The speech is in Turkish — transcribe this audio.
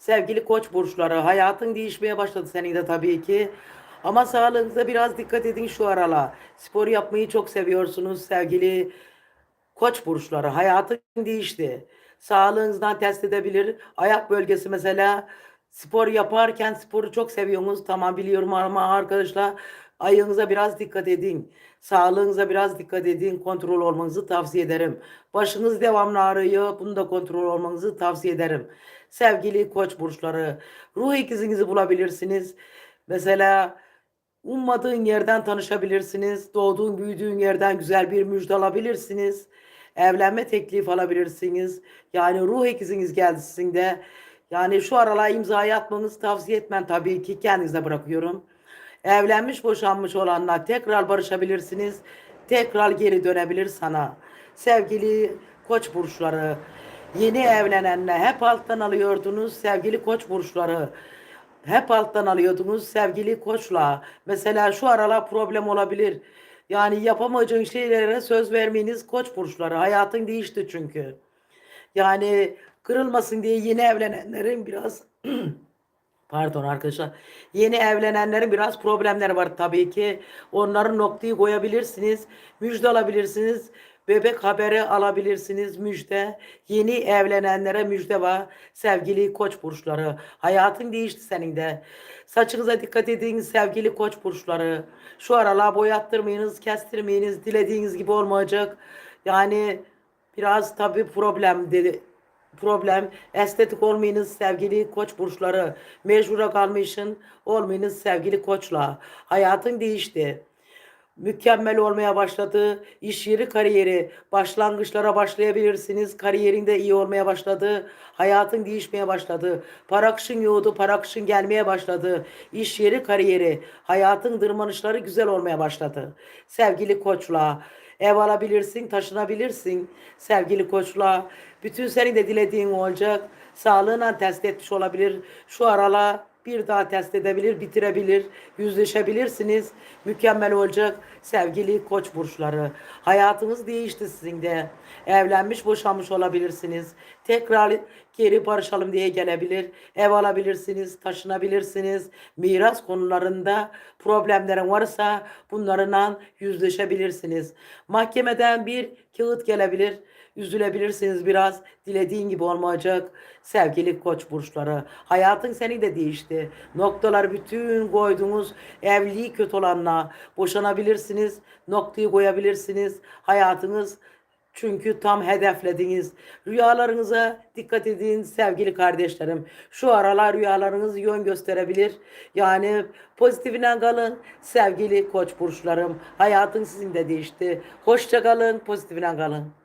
Sevgili koç burçları hayatın değişmeye başladı senin de tabii ki. Ama sağlığınıza biraz dikkat edin şu aralar. Spor yapmayı çok seviyorsunuz sevgili koç burçları. Hayatın değişti. Sağlığınızdan test edebilir. Ayak bölgesi mesela spor yaparken sporu çok seviyorsunuz. Tamam biliyorum ama arkadaşlar ayağınıza biraz dikkat edin. Sağlığınıza biraz dikkat edin. Kontrol olmanızı tavsiye ederim. Başınız devamlı ağrıyor. Bunu da kontrol olmanızı tavsiye ederim. Sevgili koç burçları, ruh ikizinizi bulabilirsiniz. Mesela ummadığın yerden tanışabilirsiniz. Doğduğun, büyüdüğün yerden güzel bir müjde alabilirsiniz. Evlenme teklif alabilirsiniz. Yani ruh ikiziniz geldi sizin de. Yani şu aralar imzayı atmanızı tavsiye etmem tabii ki kendinize bırakıyorum. Evlenmiş boşanmış olanlar tekrar barışabilirsiniz. Tekrar geri dönebilir sana. Sevgili koç burçları, yeni evlenenler hep alttan alıyordunuz sevgili koç burçları. Hep alttan alıyordunuz sevgili koçla. Mesela şu aralar problem olabilir. Yani yapamayacağın şeylere söz vermeyiniz koç burçları. Hayatın değişti çünkü. Yani kırılmasın diye yeni evlenenlerin biraz Pardon arkadaşlar. Yeni evlenenlerin biraz problemleri var tabii ki. Onların noktayı koyabilirsiniz. Müjde alabilirsiniz. Bebek haberi alabilirsiniz. Müjde. Yeni evlenenlere müjde var. Sevgili koç burçları. Hayatın değişti senin de. Saçınıza dikkat edin sevgili koç burçları. Şu aralar boyattırmayınız, kestirmeyiniz. Dilediğiniz gibi olmayacak. Yani biraz tabii problem dedi problem. Estetik olmayınız sevgili koç burçları. Mecbura kalmışsın olmayınız sevgili koçla. Hayatın değişti. Mükemmel olmaya başladı. İş yeri kariyeri. Başlangıçlara başlayabilirsiniz. Kariyerinde iyi olmaya başladı. Hayatın değişmeye başladı. Para akışın yoğdu para akışın gelmeye başladı. İş yeri kariyeri. Hayatın tırmanışları güzel olmaya başladı. Sevgili koçla Ev alabilirsin, taşınabilirsin sevgili koçla. Bütün senin de dilediğin olacak. Sağlığına test etmiş olabilir. Şu arala bir daha test edebilir, bitirebilir, yüzleşebilirsiniz. Mükemmel olacak sevgili koç burçları. Hayatınız değişti sizin de. Evlenmiş, boşanmış olabilirsiniz. Tekrar geri barışalım diye gelebilir. Ev alabilirsiniz, taşınabilirsiniz. Miras konularında problemlerin varsa bunlarla yüzleşebilirsiniz. Mahkemeden bir kağıt gelebilir. Üzülebilirsiniz biraz. Dilediğin gibi olmayacak. Sevgili koç burçları. Hayatın seni de değişti. Noktalar bütün koydunuz. Evliliği kötü olanla boşanabilirsiniz. Noktayı koyabilirsiniz. Hayatınız çünkü tam hedeflediniz. Rüyalarınıza dikkat edin sevgili kardeşlerim. Şu aralar rüyalarınız yön gösterebilir. Yani pozitifine kalın sevgili koç burçlarım. Hayatın sizin de değişti. Hoşça kalın, pozitifine kalın.